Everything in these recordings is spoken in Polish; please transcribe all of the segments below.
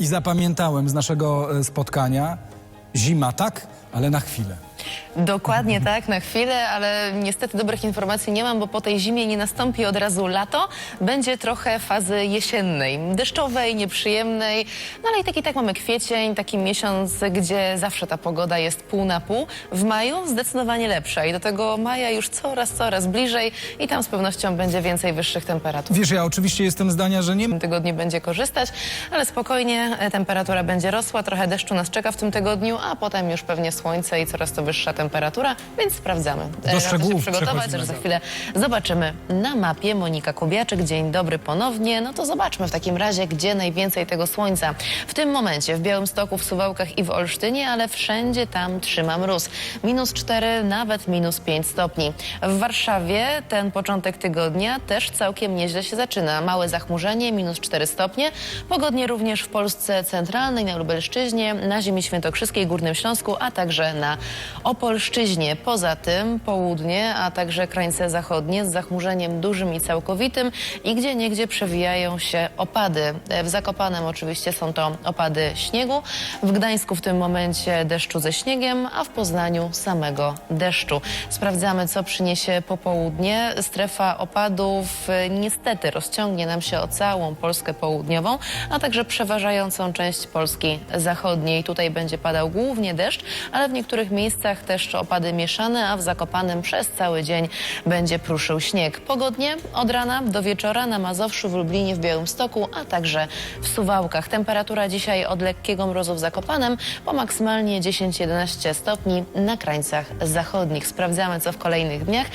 I zapamiętałem z naszego e, spotkania, zima tak, ale na chwilę. Dokładnie tak, na chwilę, ale niestety dobrych informacji nie mam, bo po tej zimie nie nastąpi od razu lato. Będzie trochę fazy jesiennej, deszczowej, nieprzyjemnej. No ale i tak i tak mamy kwiecień, taki miesiąc, gdzie zawsze ta pogoda jest pół na pół. W maju zdecydowanie lepsza i do tego maja już coraz, coraz bliżej i tam z pewnością będzie więcej wyższych temperatur. Wiesz, ja oczywiście jestem zdania, że nie W tym tygodniu będzie korzystać, ale spokojnie e, temperatura będzie rosła, trochę deszczu nas czeka w tym tygodniu, a potem już pewnie słońce i coraz to wyższa temperatura, więc sprawdzamy. Warto szczegółów się przygotować, też za chwilę zobaczymy na mapie. Monika Kubiaczek, dzień dobry ponownie. No to zobaczmy w takim razie, gdzie najwięcej tego słońca. W tym momencie w Białymstoku, w Suwałkach i w Olsztynie, ale wszędzie tam trzyma mróz. Minus 4, nawet minus 5 stopni. W Warszawie ten początek tygodnia też całkiem nieźle się zaczyna. Małe zachmurzenie, minus 4 stopnie. Pogodnie również w Polsce centralnej, na Lubelszczyźnie, na ziemi świętokrzyskiej, Górnym Śląsku, a także na Opolszczyźnie. Poza tym południe, a także krańce zachodnie z zachmurzeniem dużym i całkowitym i gdzie niegdzie przewijają się opady. W Zakopanem oczywiście są to opady śniegu, w Gdańsku w tym momencie deszczu ze śniegiem, a w Poznaniu samego deszczu. Sprawdzamy, co przyniesie popołudnie. Strefa opadów e, niestety rozciągnie nam się o całą Polskę południową, a także przeważającą część Polski zachodniej. Tutaj będzie padał głównie deszcz, ale w niektórych miejscach też opady mieszane, a w Zakopanem przez cały dzień będzie pruszył śnieg. Pogodnie od rana do wieczora na Mazowszu, w Lublinie, w Białymstoku, a także w Suwałkach. Temperatura dzisiaj od lekkiego mrozu w Zakopanem po maksymalnie 10-11 stopni na krańcach zachodnich. Sprawdzamy, co w kolejnych dniach.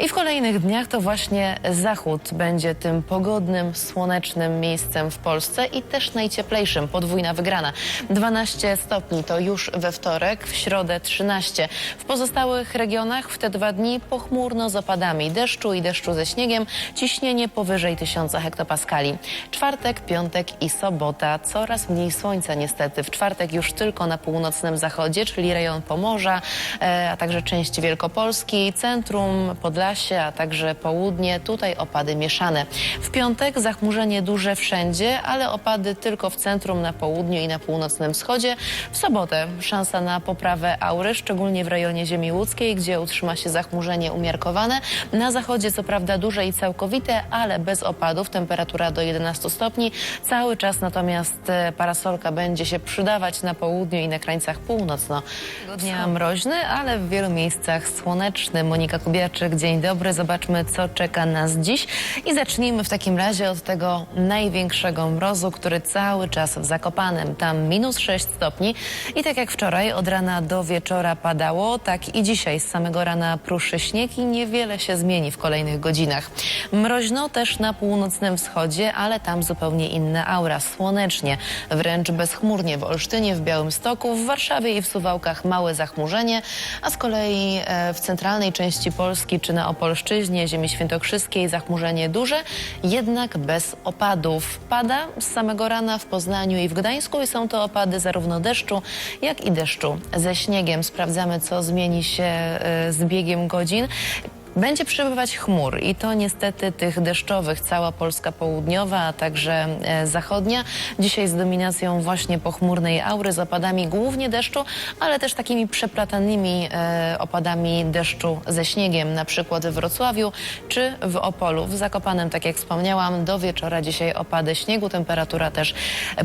I w kolejnych dniach to właśnie zachód będzie tym pogodnym, słonecznym miejscem w Polsce i też najcieplejszym. Podwójna wygrana. 12 stopni to już we wtorek, w środę 13. W pozostałych regionach w te dwa dni pochmurno z opadami deszczu i deszczu ze śniegiem. Ciśnienie powyżej 1000 hektopaskali. Czwartek, piątek i sobota. Coraz mniej słońca niestety. W czwartek już tylko na północnym zachodzie, czyli rejon Pomorza, e, a także część Wielkopolski, centrum, Podlasie, a także południe. Tutaj opady mieszane. W piątek zachmurzenie duże wszędzie, ale opady tylko w centrum, na południu i na północnym wschodzie. W sobotę szansa na poprawę aury, szczególnie w rejonie ziemi łódzkiej, gdzie utrzyma się zachmurzenie umiarkowane. Na zachodzie co prawda duże i całkowite, ale bez opadów. Temperatura do 11 stopni. Cały czas natomiast e, parasolka będzie się przydawać na południu i na krańcach północno. Dnia mroźny, ale w wielu miejscach słoneczny. Monika Kubiaczyk, dzień dobry. Zobaczmy, co czeka nas dziś. I zacznijmy w takim razie od tego największego mrozu, który cały czas w Zakopanem. Tam minus 6 stopni. I tak jak wczoraj, od rana do wieczora padało, tak i dzisiaj z samego rana pruszy śnieg i niewiele się zmieni w kolejnych godzinach. Mroźno też na północnym wschodzie, ale tam zupełnie inna aura. Słonecznie, wręcz bezchmurnie w Olsztynie, w Białymstoku, w Warszawie i w Suwałkach małe zachmurzenie, a z kolei e, w centralnej części Polski czy na Opolszczyźnie, ziemi świętokrzyskiej zachmurzenie duże, jednak bez opadów. Pada z samego rana w Poznaniu i w Gdańsku i są to opady zarówno deszczu, jak i deszczu ze śniegiem. Sprawdzamy, co zmieni się e, z biegiem godzin. Będzie przybywać chmur i to niestety tych deszczowych, cała Polska południowa, a także e, zachodnia. Dzisiaj z dominacją właśnie pochmurnej aury, z opadami głównie deszczu, ale też takimi przeplatanymi e, opadami deszczu ze śniegiem, na przykład w Wrocławiu czy w Opolu. W Zakopanem, tak jak wspomniałam, do wieczora dzisiaj opady śniegu, temperatura też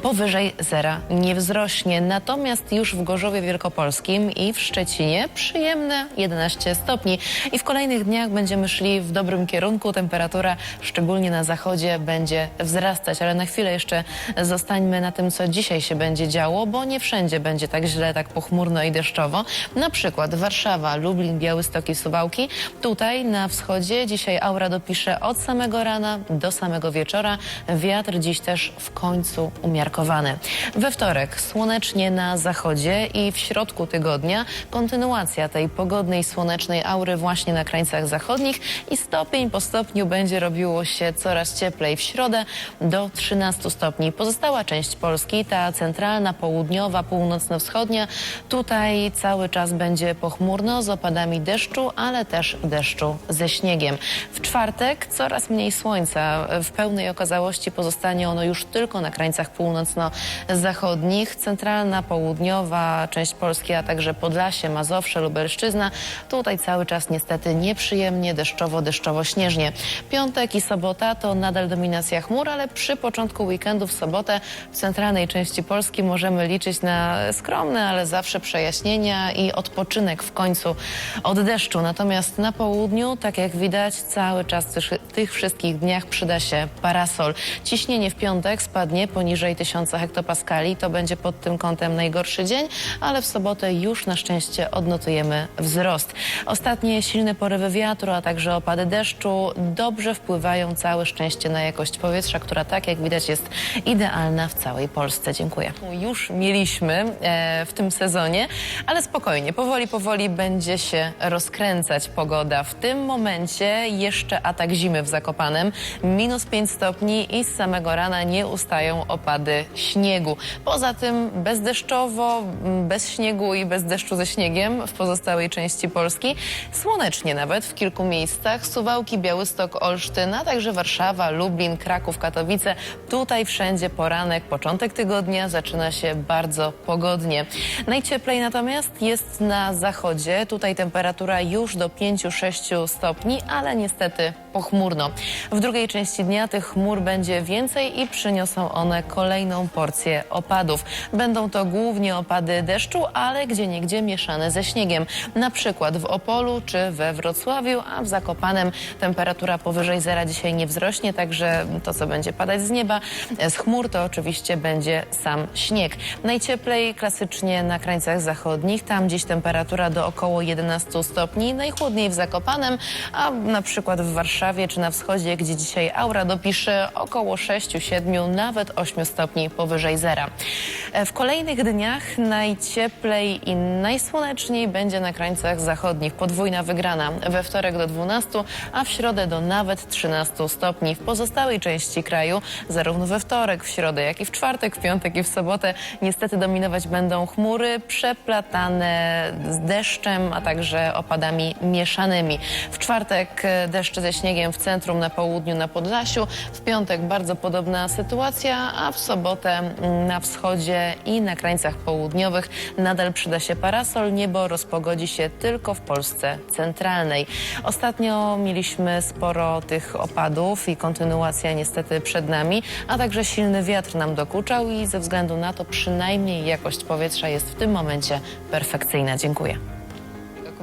powyżej zera nie wzrośnie. Natomiast już w Gorzowie Wielkopolskim i w Szczecinie przyjemne 11 stopni i w kolejnych dniach będziemy szli w dobrym kierunku. Temperatura, szczególnie na zachodzie, będzie wzrastać, ale na chwilę jeszcze zostańmy na tym, co dzisiaj się będzie działo, bo nie wszędzie będzie tak źle, tak pochmurno i deszczowo. Na przykład Warszawa, Lublin, Białystok i Suwałki. Tutaj na wschodzie dzisiaj aura dopisze od samego rana do samego wieczora. Wiatr dziś też w końcu umiarkowany. We wtorek słonecznie na zachodzie i w środku tygodnia kontynuacja tej pogodnej, słonecznej aury właśnie na krańcach zachodnich i stopień po stopniu będzie robiło się coraz cieplej. W środę do 13 stopni. Pozostała część Polski, ta centralna, południowa, północno-wschodnia, tutaj cały czas będzie pochmurno z opadami deszczu, ale też deszczu ze śniegiem. W czwartek coraz mniej słońca. W pełnej okazałości pozostanie ono już tylko na krańcach północno-zachodnich. Centralna, południowa część Polski, a także Podlasie, Mazowsze, Lubelszczyzna. Tutaj cały czas niestety nieprzyjemnie, deszczowo, deszczowo-śnieżnie. Piątek i sobota to nadal dominacja chmur, ale przy początku weekendu w sobotę w centralnej części Polski możemy liczyć na skromne, ale zawsze przejaśnienia i odpoczynek w końcu od deszczu. Natomiast na południu, tak jak widać, cały czas tych wszystkich dniach przyda się parasol. Ciśnienie w piątek spadnie poniżej 1000 hektopaskali. To będzie pod tym kątem najgorszy dzień, ale w sobotę już na szczęście odnotujemy wzrost. Ostatnie silne porywy wiatru, a także opady deszczu dobrze wpływają całe szczęście na jakość powietrza, która tak jak widać jest idealna w całej Polsce. Dziękuję. Już mieliśmy e, w tym sezonie, ale spokojnie, powoli, powoli będzie się rozkręcać pogoda. W tym momencie jeszcze atak zimy w Zakopanem, minus 5 stopni i z samego rana nie ustają opady śniegu. Poza tym bezdeszczowo, bez śniegu i bez deszczu ze śniegiem w pozostałej części Polski. Słonecznie nawet w kilku miejscach. Suwałki, Białystok, Olsztyn, a także Warszawa, Lublin, Kraków, Katowice. Tutaj wszędzie poranek, początek tygodnia zaczyna się bardzo pogodnie. Najcieplej natomiast jest na zachodzie. Tutaj temperatura już do 5-6 stopni, ale niestety pochmurno. W drugiej części dnia tych chmur będzie więcej i przyniosą one kolejną porcję opadów. Będą to głównie opady deszczu, ale gdzieniegdzie mieszane ze śniegiem. Na przykład w Opolu czy we Wrocławiu, a w Zakopanem temperatura powyżej zera dzisiaj nie wzrośnie, także to, co będzie padać z nieba, z chmur, to oczywiście będzie sam śnieg. Najcieplej klasycznie na krańcach zachodnich, tam dziś temperatura do około 11 stopni, najchłodniej w Zakopanem, a na przykład w Warszawie czy na wschodzie, gdzie dzisiaj aura dopisze około 6-7, nawet 8 stopni powyżej zera. E, W kolejnych dniach najcieplej i najsłoneczniej będzie na krańcach zachodnich. Podwójna wygrana we wtorek do 12, a w środę do nawet 13 stopni. W pozostałej części kraju, zarówno we wtorek, w środę, jak i w czwartek, w piątek i w sobotę, niestety dominować będą chmury przeplatane z deszczem, a także opadami mieszanymi. W czwartek e, deszcze ze śniegiem w centrum, na południu, na Podlasiu. W piątek bardzo podobna sytuacja, a w sobotę mm, na wschodzie i na krańcach południowych nadal przyda się parasol. Niebo rozpogodzi się tylko w Polsce centralnej. Ostatnio mieliśmy sporo tych opadów i kontynuacja niestety przed nami, a także silny wiatr nam dokuczał i ze względu na to przynajmniej jakość powietrza jest w tym momencie perfekcyjna. Dziękuję.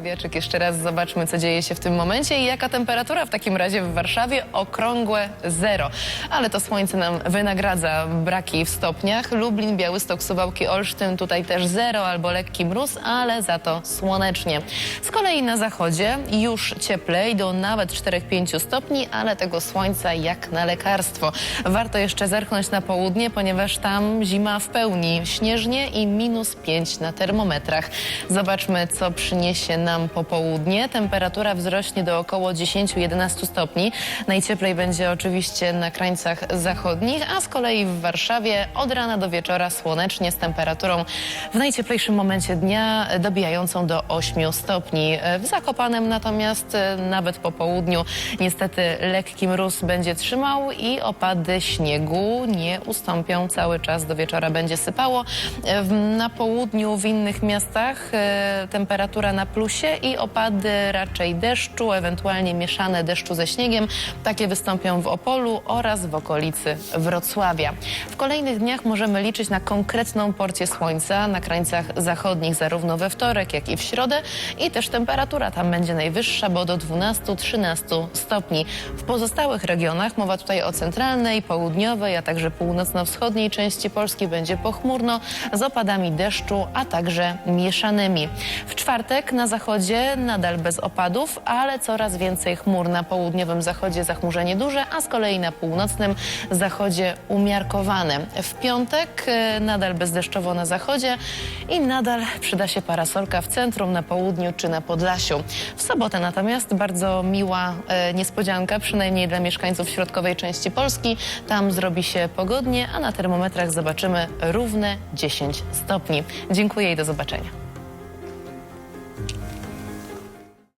Kubiaczyk, jeszcze raz zobaczmy, co dzieje się w tym momencie i jaka temperatura w takim razie w Warszawie. Okrągłe zero. Ale to słońce nam wynagradza braki w stopniach. Lublin, Białystok, Suwałki, Olsztyn, tutaj też zero albo lekki mróz, ale za to słonecznie. Z kolei na zachodzie już cieplej, do nawet 4-5 stopni, ale tego słońca jak na lekarstwo. Warto jeszcze zerknąć na południe, ponieważ tam zima w pełni. Śnieżnie i minus 5 na termometrach. Zobaczmy, co przyniesie nam popołudnie. Temperatura wzrośnie do około 10-11 stopni. Najcieplej będzie oczywiście na krańcach zachodnich, a z kolei w Warszawie od rana do wieczora słonecznie z temperaturą w najcieplejszym momencie dnia dobijającą do 8 stopni. W Zakopanem natomiast nawet po południu niestety lekki mróz będzie trzymał i opady śniegu nie ustąpią. Cały czas do wieczora będzie sypało. Na południu w innych miastach e, temperatura na plusie i opady raczej deszczu, ewentualnie mieszane deszczu ze śniegiem. Takie wystąpią w Opolu oraz w okolicy Wrocławia. W kolejnych dniach możemy liczyć na konkretną porcję słońca na krańcach zachodnich, zarówno we wtorek, jak i w środę. I też temperatura tam będzie najwyższa, bo do 12-13 stopni. W pozostałych regionach, mowa tutaj o centralnej, południowej, a także północno-wschodniej części Polski, będzie pochmurno z opadami deszczu, a także mieszanymi. W czwartek na zachodzie zachodzie nadal bez opadów, ale coraz więcej chmur. Na południowym zachodzie zachmurzenie duże, a z kolei na północnym zachodzie umiarkowane. W piątek e, nadal bezdeszczowo na zachodzie i nadal przyda się parasolka w centrum, na południu czy na Podlasiu. W sobotę natomiast bardzo miła e, niespodzianka, przynajmniej dla mieszkańców środkowej części Polski. Tam zrobi się pogodnie, a na termometrach zobaczymy równe 10 stopni. Dziękuję i do zobaczenia.